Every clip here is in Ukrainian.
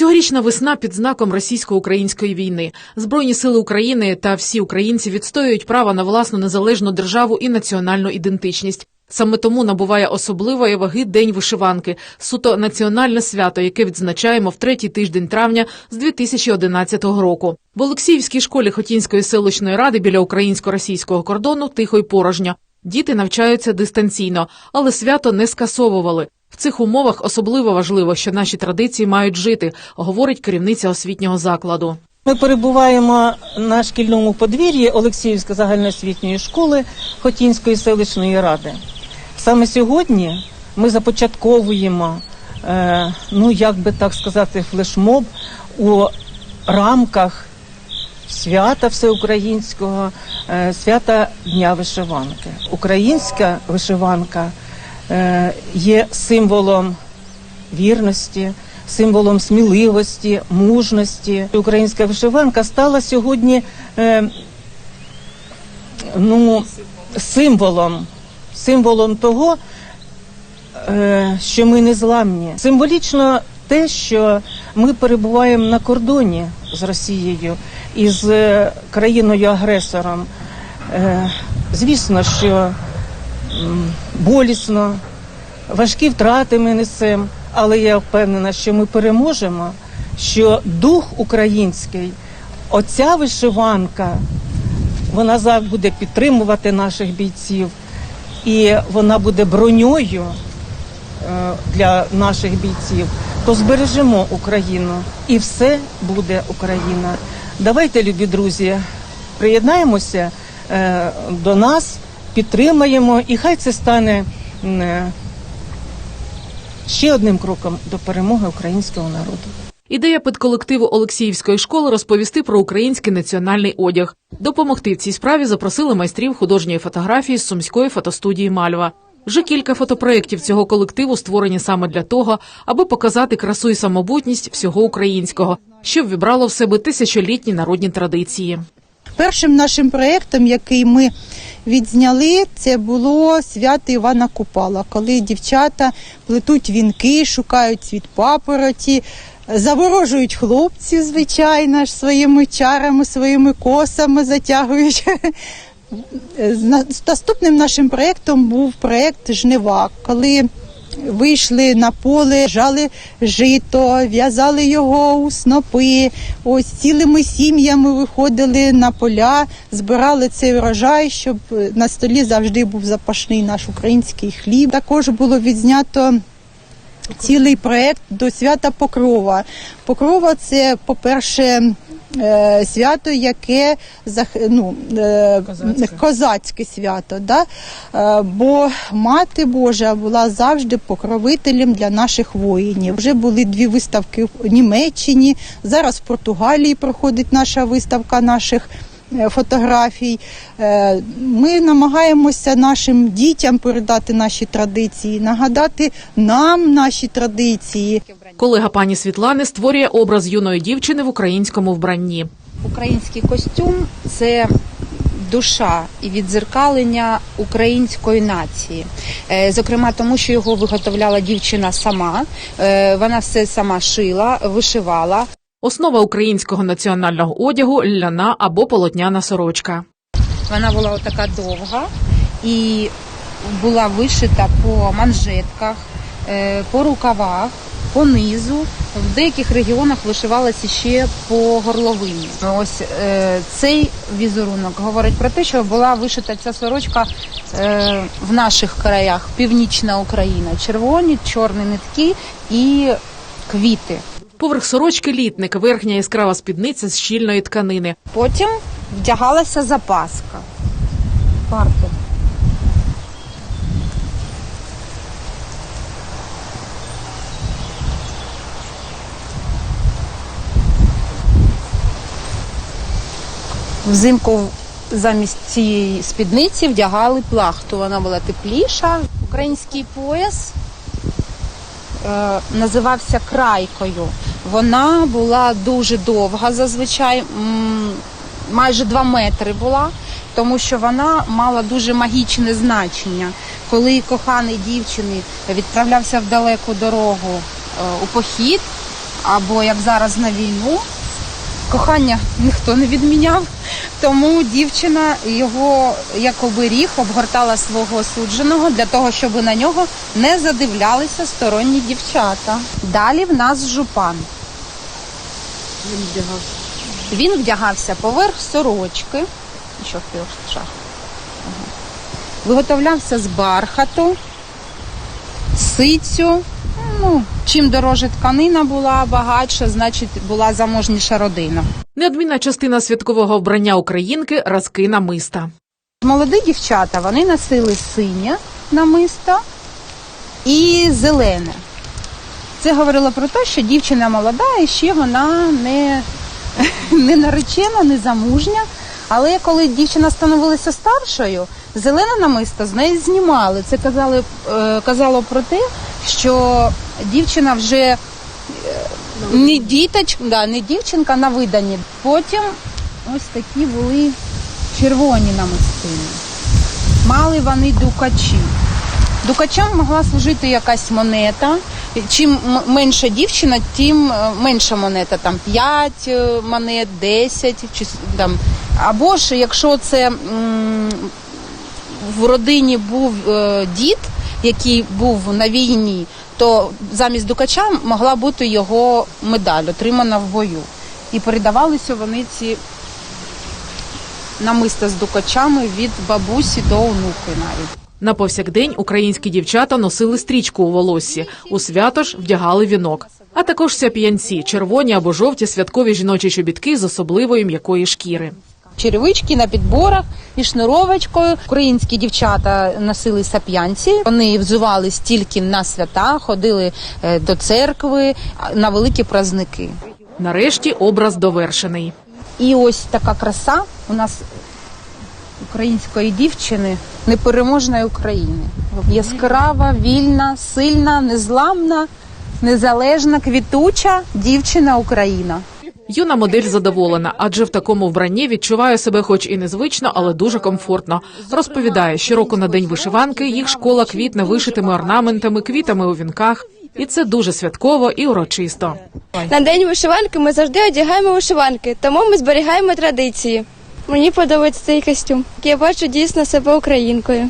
Цьогорічна весна під знаком російсько-української війни. Збройні сили України та всі українці відстоюють право на власну незалежну державу і національну ідентичність. Саме тому набуває особливої ваги День вишиванки, суто національне свято, яке відзначаємо в третій тиждень травня з 2011 року. В Олексіївській школі Хотінської селищної ради біля українсько-російського кордону тихо й порожньо. Діти навчаються дистанційно, але свято не скасовували. В цих умовах особливо важливо, що наші традиції мають жити, говорить керівниця освітнього закладу. Ми перебуваємо на шкільному подвір'ї Олексіївської загальноосвітньої школи Хотінської селищної ради. Саме сьогодні ми започатковуємо, е, ну як би так сказати, флешмоб у рамках свята всеукраїнського, е, свята Дня вишиванки. Українська вишиванка є символом вірності, символом сміливості, мужності. Українська вишиванка стала сьогодні е, ну, символом, символом того, е, що ми не зламні. Символічно те, що ми перебуваємо на кордоні з Росією і з е, країною-агресором. Е, звісно, що болісно, важкі втрати ми несемо, але я впевнена, що ми переможемо, що дух український, оця вишиванка, вона завжди буде підтримувати наших бійців, і вона буде броньою е, для наших бійців, то збережемо Україну і все буде Україна. Давайте, любі друзі, приєднаємося е, до нас, підтримаємо, і хай це стане ще одним кроком до перемоги українського народу. Ідея педколективу Олексіївської школи розповісти про український національний одяг. Допомогти в цій справі запросили майстрів художньої фотографії з сумської фотостудії Мальва. Вже кілька фотопроєктів цього колективу створені саме для того, аби показати красу і самобутність всього українського, що ввібрало в себе тисячолітні народні традиції. Першим нашим проєктом, який ми відзняли, це було свято Івана Купала, коли дівчата плетуть вінки, шукають світ папороті, заворожують хлопців, звичайно ж, своїми чарами, своїми косами затягують. Наступним нашим проєктом був проєкт Жнива, коли вийшли на поле, жали жито, в'язали його у снопи. Ось цілими сім'ями виходили на поля, збирали цей врожай, щоб на столі завжди був запашний наш український хліб. Також було відзнято цілий проект до свята Покрова. Покрова це, по-перше, свято, яке ну, е, Козацьке. козацьке свято. Да? Е, Бо мати Божа була завжди покровителем для наших воїнів. Вже були дві виставки в Німеччині. Зараз в Португалії проходить наша виставка наших. е, Фотографій Е, ми намагаємося нашим дітям передати наші традиції, нагадати нам наші традиції. Колега пані Світлани створює образ юної дівчини в українському вбранні. Український костюм це душа і відзеркалення української нації. Е, Зокрема, тому що його виготовляла дівчина сама. Е, Вона все сама шила, вишивала. Основа українського національного одягу ляна або полотняна сорочка. Вона була отака довга і була вишита по манжетках, е, по рукавах, по низу. В деяких регіонах вишивалася ще по горловині. Ось е, цей візерунок говорить про те, що була вишита ця сорочка е, в наших краях, північна Україна. Червоні, чорні нитки і квіти. Поверх сорочки літник, верхня яскрава спідниця з щільної тканини. Потім вдягалася запаска. Парти. Взимку замість цієї спідниці вдягали плахту. Вона була тепліша. Український пояс е, називався крайкою. Вона була дуже довга, зазвичай майже 2 метри була, тому що вона мала дуже магічне значення. Коли коханий дівчини відправлявся в далеку дорогу е, у похід, або як зараз на війну. Кохання ніхто не відміняв, тому дівчина його як оберіг обгортала свого осудженого для того, щоб на нього не задивлялися сторонні дівчата. Далі в нас жупан. Він вдягався поверх сорочки. Що в шах. Ага. Виготовлявся з бархату, сицю. Ну, чим дороже тканина була багатша, значить була заможніша родина. Неодмінна частина святкового вбрання українки разки намиста. Молоді дівчата вони носили синє намисто і зелене. Це говорило про те, що дівчина молода і ще вона не, не наречена, не замужня. Але коли дівчина становилася старшою, зелене намисто з неї знімали. Це казали, е, казало про те, що дівчина вже е, не діточка, да, не дівчинка на видані. Потім ось такі були червоні намистини. Мали вони дукачі. Дукачам могла служити якась монета. Чим менша дівчина, тим е, менша монета, там 5 е, монет, 10, чи там. Або ж якщо це в родині був е, дід, який був на війні, то замість дукача могла бути його медаль, отримана в бою. І передавалися вони ці намиста з дукачами від бабусі до онуки навіть. На повсякдень українські дівчата носили стрічку у волоссі, у свято ж вдягали вінок. А також сяп'янці, червоні або жовті святкові жіночі чобітки з особливої м'якої шкіри. Черевички на підборах і шнуровочкою. Українські дівчата носили сап'янці. Вони взувались тільки на свята, ходили е, до церкви на великі праздники. Нарешті образ довершений. І ось така краса у нас української дівчини, непереможної України. Яскрава, вільна, сильна, незламна, незалежна, квітуча дівчина Україна. Юна модель задоволена, адже в такому вбранні відчуває себе, хоч і незвично, але дуже комфортно. Розповідає, щороку на день вишиванки їх школа квітне вишитими орнаментами, квітами у вінках. І це дуже святково і урочисто. На день вишиванки ми завжди одягаємо вишиванки, тому ми зберігаємо традиції. Мені подобається цей костюм. Я бачу дійсно себе українкою.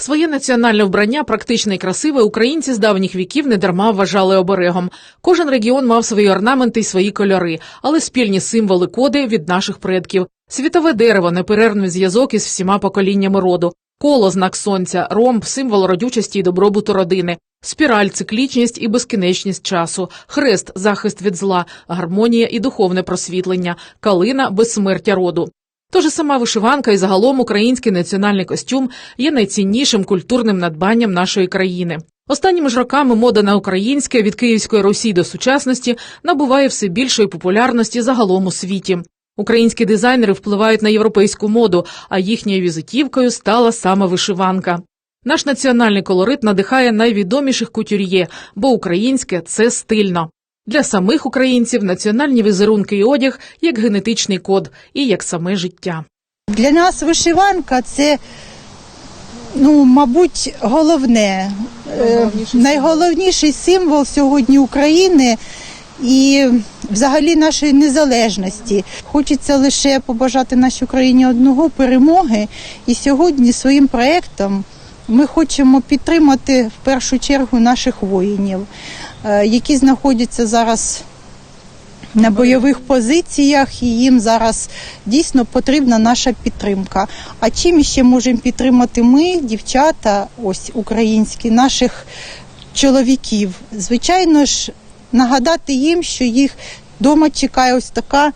Своє національне вбрання, практичне і красиве, українці з давніх віків недарма вважали оберегом. Кожен регіон мав свої орнаменти й свої кольори, але спільні символи коди від наших предків. Світове дерево, неперервний зв'язок із всіма поколіннями роду. Коло знак сонця, ромб символ родючості і добробуту родини. Спіраль циклічність і безкінечність часу, хрест захист від зла, гармонія і духовне просвітлення, калина безсмертя роду. Тож сама вишиванка і загалом український національний костюм є найціннішим культурним надбанням нашої країни. Останніми ж роками мода на українське від Київської Русі до сучасності набуває все більшої популярності загалом у світі. Українські дизайнери впливають на європейську моду, а їхньою візитівкою стала саме вишиванка. Наш національний колорит надихає найвідоміших кутюр'є, бо українське це стильно. Для самих українців національні візерунки і одяг як генетичний код і як саме життя. Для нас вишиванка це, ну, мабуть, головне, е, найголовніший символ сьогодні України і взагалі нашої незалежності. Хочеться лише побажати нашій Україні одного перемоги. І сьогодні своїм проєктом ми хочемо підтримати в першу чергу наших воїнів, які знаходяться зараз на бойових позиціях, і їм зараз дійсно потрібна наша підтримка. А чим ще можемо підтримати ми, дівчата, ось українські, наших чоловіків? Звичайно ж, нагадати їм, що їх вдома чекає ось така.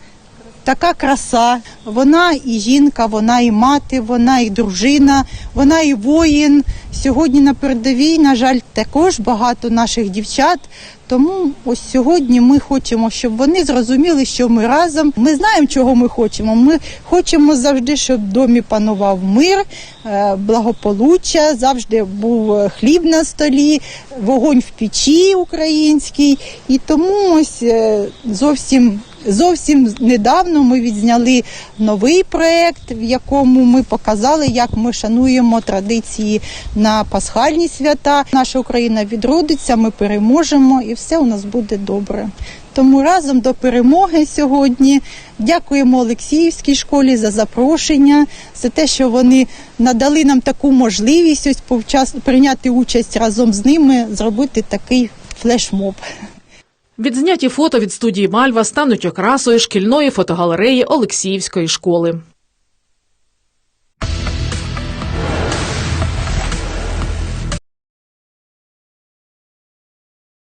Така краса, вона і жінка, вона і мати, вона і дружина, вона і воїн. Сьогодні на передовій, на жаль, також багато наших дівчат. Тому ось сьогодні ми хочемо, щоб вони зрозуміли, що ми разом. Ми знаємо, чого ми хочемо. Ми хочемо завжди, щоб в домі панував мир, е, благополуччя, завжди був е, хліб на столі, вогонь в печі український. І тому ось е, зовсім Зовсім недавно ми відзняли новий проєкт, в якому ми показали, як ми шануємо традиції на пасхальні свята. Наша Україна відродиться, ми переможемо і все у нас буде добре. Тому разом до перемоги сьогодні дякуємо Олексіївській школі за запрошення, за те, що вони надали нам таку можливість ось повчас- прийняти участь разом з ними, зробити такий флешмоб. Відзняті фото від студії Мальва стануть окрасою шкільної фотогалереї Олексіївської школи.